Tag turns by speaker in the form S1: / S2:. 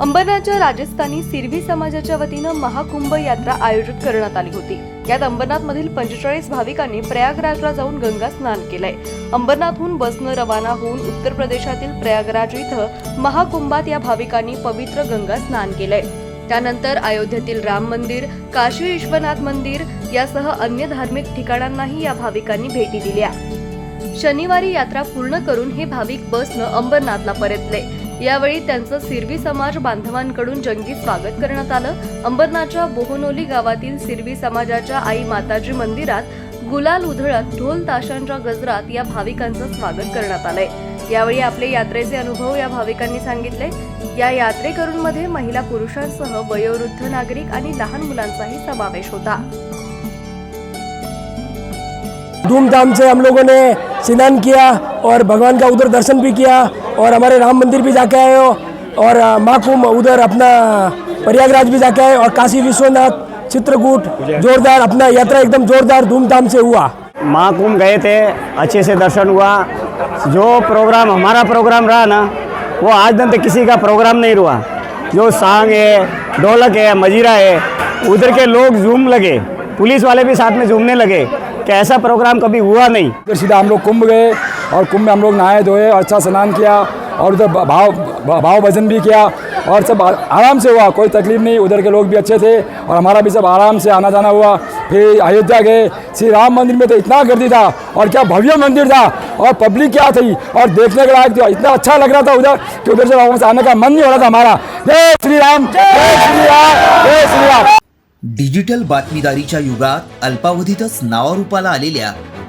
S1: अंबरनाथच्या राजस्थानी सिरवी समाजाच्या वतीनं महाकुंभ यात्रा आयोजित करण्यात आली होती. यात अंबरनाथमधील पंचेचाळीस भाविकांनी प्रयागराजला जाऊन गंगा स्नान केलंय. अंबरनाथहून बसनं रवाना होऊन उत्तर प्रदेशातील प्रयागराज इथं महाकुंभात या भाविकांनी पवित्र गंगा स्नान केलंय. त्यानंतर अयोध्येतील राम मंदिर काशी विश्वनाथ मंदिर यासह अन्य धार्मिक ठिकाणांनाही या भाविकांनी भेटी दिल्या. शनिवारी यात्रा पूर्ण करून हे भाविक बसनं अंबरनाथला परतले. यावेळी त्यांचं सिरवी समाज बांधवांकडून जंगी स्वागत करण्यात आलं. अंबरनाथच्या बोहनोली गावातील सिरवी समाजाच्या आई माताजी मंदिरात गुलाल उधळत ढोल ताशांच्या गजरात या भाविकांचं स्वागत करण्यात आलंय. यावेळी आपले यात्रेचे अनुभव या भाविकांनी सांगितले. या यात्रेकरूंमध्ये महिला पुरुषांसह वयोवृद्ध नागरिक आणि लहान मुलांचाही समावेश होता.
S2: धूमधाम से हम लोगों ने स्नान किया. और भगवान का उधर दर्शन भी किया और हमारे राम मंदिर भी जाके आए हो और अ, महाकुंभ उधर अपना प्रयागराज भी जाके आए और काशी विश्वनाथ चित्रकूट जोरदार अपना यात्रा एकदम जोरदार धूमधाम से हुआ।
S3: महाकुंभ गए थे अच्छे से दर्शन हुआ। जो प्रोग्राम हमारा प्रोग्राम रहा ना वो आज दिन तक किसी का प्रोग्राम नहीं हुआ। जो सांग है ढोलक है मजीरा है उधर के लोग झूम लगे पुलिस वाले भी साथ में झूमने लगे कि ऐसा प्रोग्राम कभी हुआ नहीं।
S2: सीधा हम लोग कुंभ गए और कुंभ में हम लोग नहाए धोए अच्छा स्नान किया और उधर भाव भाव भजन भी किया और सब आराम से हुआ कोई तकलीफ नहीं। उधर के लोग भी अच्छे थे और हमारा भी सब आराम से आना जाना हुआ। फिर अयोध्या गए श्री राम मंदिर में तो इतना गर्दी था और क्या भव्य मंदिर था और पब्लिक क्या थी और देखने के लायक था इतना अच्छा लग रहा था उधर कि उधर से वापस आने का मन नहीं हो रहा था हमारा। जय श्री राम जय श्री राम जय श्री राम।
S4: डिजिटल बातमीदारीच्या युगात अल्पावधीतच नावारूपाला आलेल्या